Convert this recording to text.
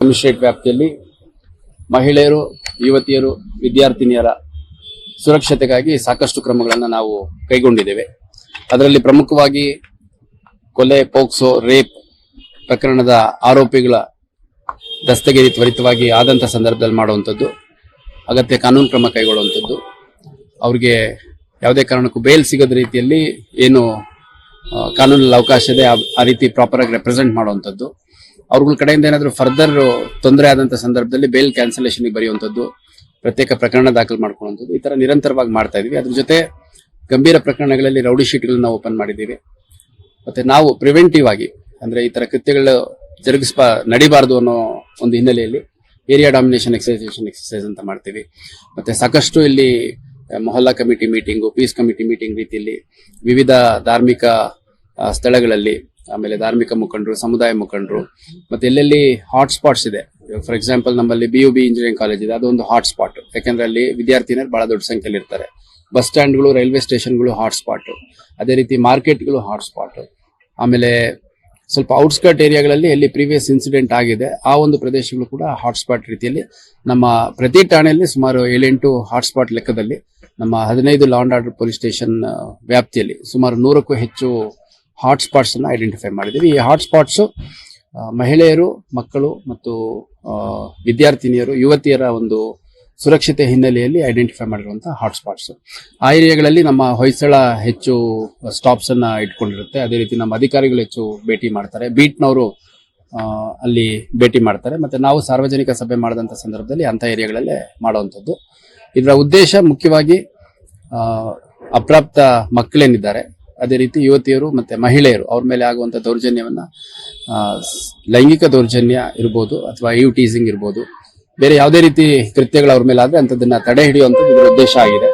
Commissionerate ವ್ಯಾಪ್ತಿಯಲ್ಲಿ ಮಹಿಳೆಯರು, ಯುವತಿಯರು, ವಿದ್ಯಾರ್ಥಿನಿಯರ ಸುರಕ್ಷತೆಗಾಗಿ ಸಾಕಷ್ಟು ಕ್ರಮಗಳನ್ನು ನಾವು ಕೈಗೊಂಡಿದ್ದೇವೆ. ಅದರಲ್ಲಿ ಪ್ರಮುಖವಾಗಿ ಕೊಲೆ, ಪೋಕ್ಸೋ, ರೇಪ್ ಪ್ರಕರಣದ ಆರೋಪಿಗಳ ದಸ್ತಗಿರಿ ತ್ವರಿತವಾಗಿ ಆದಂಥ ಸಂದರ್ಭದಲ್ಲಿ ಮಾಡುವಂಥದ್ದು, ಅಗತ್ಯ ಕಾನೂನು ಕ್ರಮ ಕೈಗೊಳ್ಳುವಂಥದ್ದು. ಅವ್ರಿಗೆ ಯಾವುದೇ ಕಾರಣಕ್ಕೂ ಬೇಲ್ ಸಿಗದ ರೀತಿಯಲ್ಲಿ ಏನು ಕಾನೂನಲ್ಲಿ ಅವಕಾಶ ಇದೆ, ಆ- ರೀತಿ ಪ್ರಾಪರ್ ಆಗಿ ರೆಪ್ರೆಸೆಂಟ್ ಮಾಡುವಂಥದ್ದು. ಅವ್ರಗಳ ಕಡೆಯಿಂದ ಏನಾದರೂ ಫರ್ದರ್ ತೊಂದರೆ ಆದಂತ ಸಂದರ್ಭದಲ್ಲಿ ಬೇಲ್ ಕ್ಯಾನ್ಸಲೇಷನ್ ಬರೆಯುವಂಥದ್ದು, ಪ್ರತ್ಯೇಕ ಪ್ರಕರಣ ದಾಖಲು ಮಾಡ್ಕೊಳ್ಳುವಂಥದ್ದು, ಈ ತರ ನಿರಂತರವಾಗಿ ಮಾಡ್ತಾ ಇದೀವಿ. ಅದ್ರ ಜೊತೆ ಗಂಭೀರ ಪ್ರಕರಣಗಳಲ್ಲಿ ರೌಡಿ ಶೀಟ್ಗಳನ್ನ ಓಪನ್ ಮಾಡಿದ್ದೀವಿ. ಮತ್ತೆ ನಾವು ಪ್ರಿವೆಂಟಿವ್ ಆಗಿ, ಅಂದ್ರೆ ಈ ತರ ಕೃತ್ಯಗಳು ಜರುಗಿಸ್ಬಾ, ನಡಿಬಾರದು ಅನ್ನೋ ಒಂದು ಹಿನ್ನೆಲೆಯಲ್ಲಿ ಏರಿಯಾ ಡಾಮಿನೇಷನ್ ಎಕ್ಸೈಸೇಷನ್ ಎಕ್ಸರ್ಸೈಸ್ ಅಂತ ಮಾಡ್ತೀವಿ. ಮತ್ತೆ ಸಾಕಷ್ಟು ಇಲ್ಲಿ Mohalla committee meeting peace committee meeting ರೀತಿಯಲ್ಲಿ ವಿವಿಧ ಧಾರ್ಮಿಕ ಸ್ಥಳಗಳಲ್ಲಿ ಆಮೇಲೆ ಧಾರ್ಮಿಕ ಮುಖಂಡರು, ಸಮುದಾಯ ಮುಖಂಡರು, ಮತ್ತೆ ಎಲ್ಲೆಲ್ಲಿ ಹಾಟ್ ಸ್ಪಾಟ್ಸ್ ಇದೆ. ಫಾರ್ ಎಕ್ಸಾಂಪಲ್ ನಮ್ಮಲ್ಲಿ B U B engineering college ಇದೆ, ಅದೊಂದು ಹಾಟ್ ಸ್ಪಾಟ್ ಯಾಕಂದ್ರೆ ಅಲ್ಲಿ ವಿದ್ಯಾರ್ಥಿನಿಯರು ಬಹಳ ದೊಡ್ಡ ಸಂಖ್ಯೆಯಲ್ಲಿ ಇರ್ತಾರೆ ಬಸ್ ಸ್ಟ್ಯಾಂಡ್ಗಳು ರೈಲ್ವೆ ಸ್ಟೇಷನ್ಗಳು ಹಾಟ್ ಸ್ಪಾಟ್ ಅದೇ ರೀತಿ ಮಾರ್ಕೆಟ್ಗಳು ಹಾಟ್ ಸ್ಪಾಟ್ ಆಮೇಲೆ ಸ್ವಲ್ಪ ಔಟ್ಸ್ಕರ್ಟ್ ಏರಿಯಾಗಳಲ್ಲಿ ಎಲ್ಲಿ ಪ್ರೀವಿಯಸ್ ಇನ್ಸಿಡೆಂಟ್ ಆಗಿದೆ. ಆ ಒಂದು ಪ್ರದೇಶಗಳು ಕೂಡ ಹಾಟ್ಸ್ಪಾಟ್ ರೀತಿಯಲ್ಲಿ ನಮ್ಮ ಪ್ರತಿ ಠಾಣೆಯಲ್ಲಿ ಸುಮಾರು ಏಳೆಂಟು ಹಾಟ್ಸ್ಪಾಟ್ ಲೆಕ್ಕದಲ್ಲಿ ನಮ್ಮ ಹದಿನೈದು law and order police station ವ್ಯಾಪ್ತಿಯಲ್ಲಿ ಸುಮಾರು ನೂರಕ್ಕೂ ಹೆಚ್ಚು ಹಾಟ್ಸ್ಪಾಟ್ಸ್ ಅನ್ನು ಐಡೆಂಟಿಫೈ ಮಾಡಿದ್ದೀವಿ. ಈ ಹಾಟ್ಸ್ಪಾಟ್ಸ್ ಮಹಿಳೆಯರು, ಮಕ್ಕಳು ಮತ್ತು ವಿದ್ಯಾರ್ಥಿನಿಯರು, ಯುವತಿಯರ ಒಂದು ಸುರಕ್ಷತೆ ಹಿನ್ನೆಲೆಯಲ್ಲಿ ಐಡೆಂಟಿಫೈ ಮಾಡಿರುವಂತಹ ಹಾಟ್ಸ್ಪಾಟ್ಸ್ ಆ ಏರಿಯಾಗಳಲ್ಲಿ ನಮ್ಮ ಹೊಯ್ಸಳ ಹೆಚ್ಚು ಸ್ಟಾಪ್ಸ್ ಅನ್ನ ಇಟ್ಕೊಂಡಿರುತ್ತೆ. ಅದೇ ರೀತಿ ನಮ್ಮ ಅಧಿಕಾರಿಗಳು ಹೆಚ್ಚು ಭೇಟಿ ಮಾಡ್ತಾರೆ. ಬೀಟ್ನವರು ಅಲ್ಲಿ ಭೇಟಿ ಮಾಡ್ತಾರೆ. ಮತ್ತೆ ನಾವು ಸಾರ್ವಜನಿಕ ಸಭೆ ಮಾಡಿದಂಥ ಸಂದರ್ಭದಲ್ಲಿ ಅಂತ ಏರಿಯಾಗಳಲ್ಲೇ ಮಾಡುವಂಥದ್ದು. ಇದರ ಉದ್ದೇಶ ಮುಖ್ಯವಾಗಿ ಅಪ್ರಾಪ್ತ ಮಕ್ಕಳೇನಿದ್ದಾರೆ ಅದೇ ರೀತಿ ಯುವತಿಯರು ಮತ್ತೆ ಮಹಿಳೆಯರು ಅವ್ರ ಮೇಲೆ ಆಗುವಂತ ದೌರ್ಜನ್ಯವನ್ನ ಲೈಂಗಿಕ ದೌರ್ಜನ್ಯ ಇರ್ಬೋದು ಅಥವಾ ಯು ಟೀಸಿಂಗ್ ಇರ್ಬೋದು, ಬೇರೆ ಯಾವುದೇ ರೀತಿ ಕೃತ್ಯಗಳು ಅವ್ರ ಮೇಲೆ ಆದ್ರೆ ಅಂತದನ್ನ ತಡೆ ಹಿಡಿಯುವಂಥದ್ದು ಇದರ ಉದ್ದೇಶ ಆಗಿದೆ.